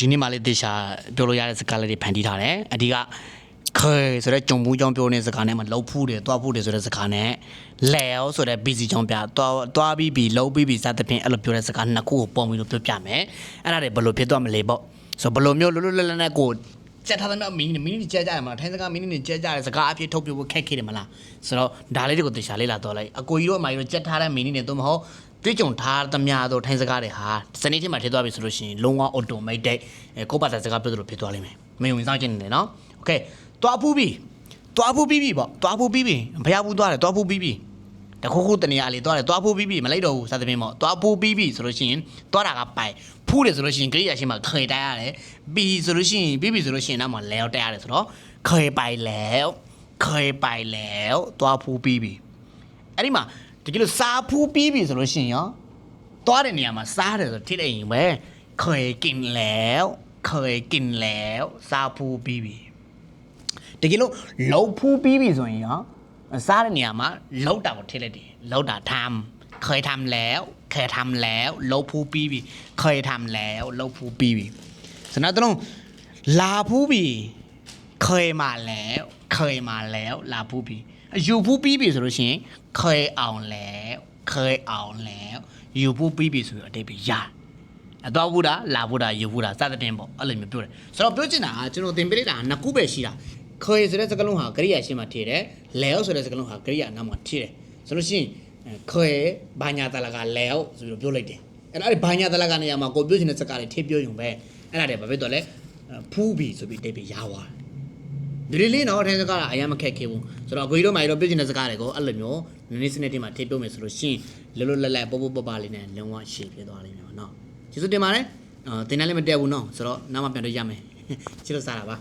ဒီနေ့မှလေးတေချာပြောလို့ရတဲ့စကားလေးတွေဖန်တီးထားတယ်အဓိကခဲဆိုတဲ့ကြုံဘူးကြောင့်ပြောနေတဲ့စကားနဲ့မှလှုပ်ဖူးတယ်တွားဖူးတယ်ဆိုတဲ့စကားနဲ့လဲအောင်ဆိုတဲ့ busy ကြောင့်ပြတွားတွားပြီးပြီးလှုပ်ပြီးပြီးစသဖြင့်အဲ့လိုပြောတဲ့စကားနှစ်ခုကိုပုံပြီးလို့ပြောပြမယ်အဲ့ဒါတွေဘယ်လိုဖြစ်သွားမလဲပေါ့ဆိုဘယ်လိုမျိုးလွတ်လွတ်လပ်လပ်နဲ့ကိုစက်ထားတဲ့မင်းမင်းကြဲကြရမှာထိုင်းစကားမင်းနေကြဲကြတဲ့စကားအဖြစ်ထုတ်ပြဖို့ခက်ခဲတယ်မလားဆိုတော့ဒါလေးတွေကိုတေချာလေးလာတော့လိုက်အကိုကြီးတို့အမကြီးတို့ကြက်ထားတဲ့မင်းနေတော့မဟုတ် တွေ့ကြုံထားသမျှသောထိုင်းစကားတွေဟာစနေချင်းမှာထည့်သွားပြီဆိုလို့ရှိရင်လုံးဝ automatic အဲကိုယ့်ဘာသာစကားပြောသလိုဖြစ်သွားလိမ့်မယ်မယုံရင်စောင့်ကြည့်နေတယ်နော်โอเคတွားဖူးပြီတွားဖူးပြီးပြီပေါ့တွားဖူးပြီးပြီဘုရားဖူးသွားတယ်တွားဖူးပြီးပြီတခုခုတနေရာလေးတွားတယ်တွားဖူးပြီးပြီမလိုက်တော့ဘူးစသဖြင့်ပေါ့တွားဖူးပြီးပြီဆိုလို့ရှိရင်တွားတာကပိုင်ဖူးတယ်ဆိုလို့ရှိရင်ကိရိယာရှိမှခေတိုက်ရတယ်ပြီးဆိုလို့ရှိရင်ပြီးပြီဆိုလို့ရှိရင်နောက်မှလဲတိုက်ရတယ်ဆိုတော့ခေပိုင်လဲခေပိုင်လဲတွားဖူးပြီးပြီ အဲ့ဒီမှာ တကယ်လို့စားဖူးပြီးပြီဆိုလို့ရှိရင်ရောသွားတဲ့နေရာမှာစားတယ်ဆိုထိလိုက်ရင်ပဲเคยกินแล้วเคยกินแล้วစားဖူးပြီးပြီတကယ်လို့လှုပ်ဖူးပြီးပြီဆိုရင်ရောစားတဲ့နေရာမှာလှုပ်တာကိုထိလိုက်တယ်လှုပ်တာทำเคยทำแล้วเคยทำแล้วလှုပ်ဖူးပြီးပြီเคยทำแล้วလှုပ်ဖူးပြီးပြီစနောက်တစ်လုံးလာဖူးပြီ เคยมาแล้ว เคยมาแล้วลาผู้ปีอยู่ผู้ปีပြီဆိုလို့ရှိရင်เคยအောင်แล้วเคยအောင်แล้วอยู่ผู้ปีပြီဆိုတော့အတိတ်ပဲရအတော့ဘူးတာလာဘူးတာယူဘူးတာစသဖြင့်ပေါ့အဲ့လိုမျိုးပြောတယ်ဆိုတော့ပြောချင်တာကကျွန်တော်သင်ပေးလိုက်တာနှစ်ခုပဲရှိတာเคยဆိုတဲ့စကားလုံးဟာကရိယာရှင်းမှာထည့်တယ်แล้วဆိုတဲ့စကားလုံးဟာကရိယာနောက်မှာထည့်တယ်ဆိုလို့ရှိရင်เคยဘာညာတလာကแล้วဆိုပြီးတော့ပြောလိုက်တယ်အဲ့ဒါအဲ့ဒီဘာညာတလာကနေရာမှာကိုပြောချင်တဲ့စကားတွေထည့်ပြောရုံပဲအဲ့ဒါတွေဘာဖြစ်တော့လဲဖူးပြီဆိုပြီးအတိတ်ပဲရသွားတယ် ဒီလေးလေးတော့ထိုင်းစကားကအရင်မခက်ခဲဘူးဆိုတော့အကိုကြီးတို့မိုင်တို့ပြည့်ချင်တဲ့စကားတွေကိုအဲ့လိုမျိုးနည်းနည်းစနစ်တင်မှာထိပြောမယ်ဆိုလို့ရှိရင်လွတ်လွတ်လပ်လပ်ပို့ပို့ပပလေးနဲ့လုံးဝရှေ့ပြသွားလိမ့်မယ်ပေါ့နော်ကျေးဇူးတင်ပါတယ်အာတင်တယ်လည်းမတက်ဘူးနော်ဆိုတော့နောက်မှပြန်တွေ့ရမယ်ချစ်လို့စားတာပါ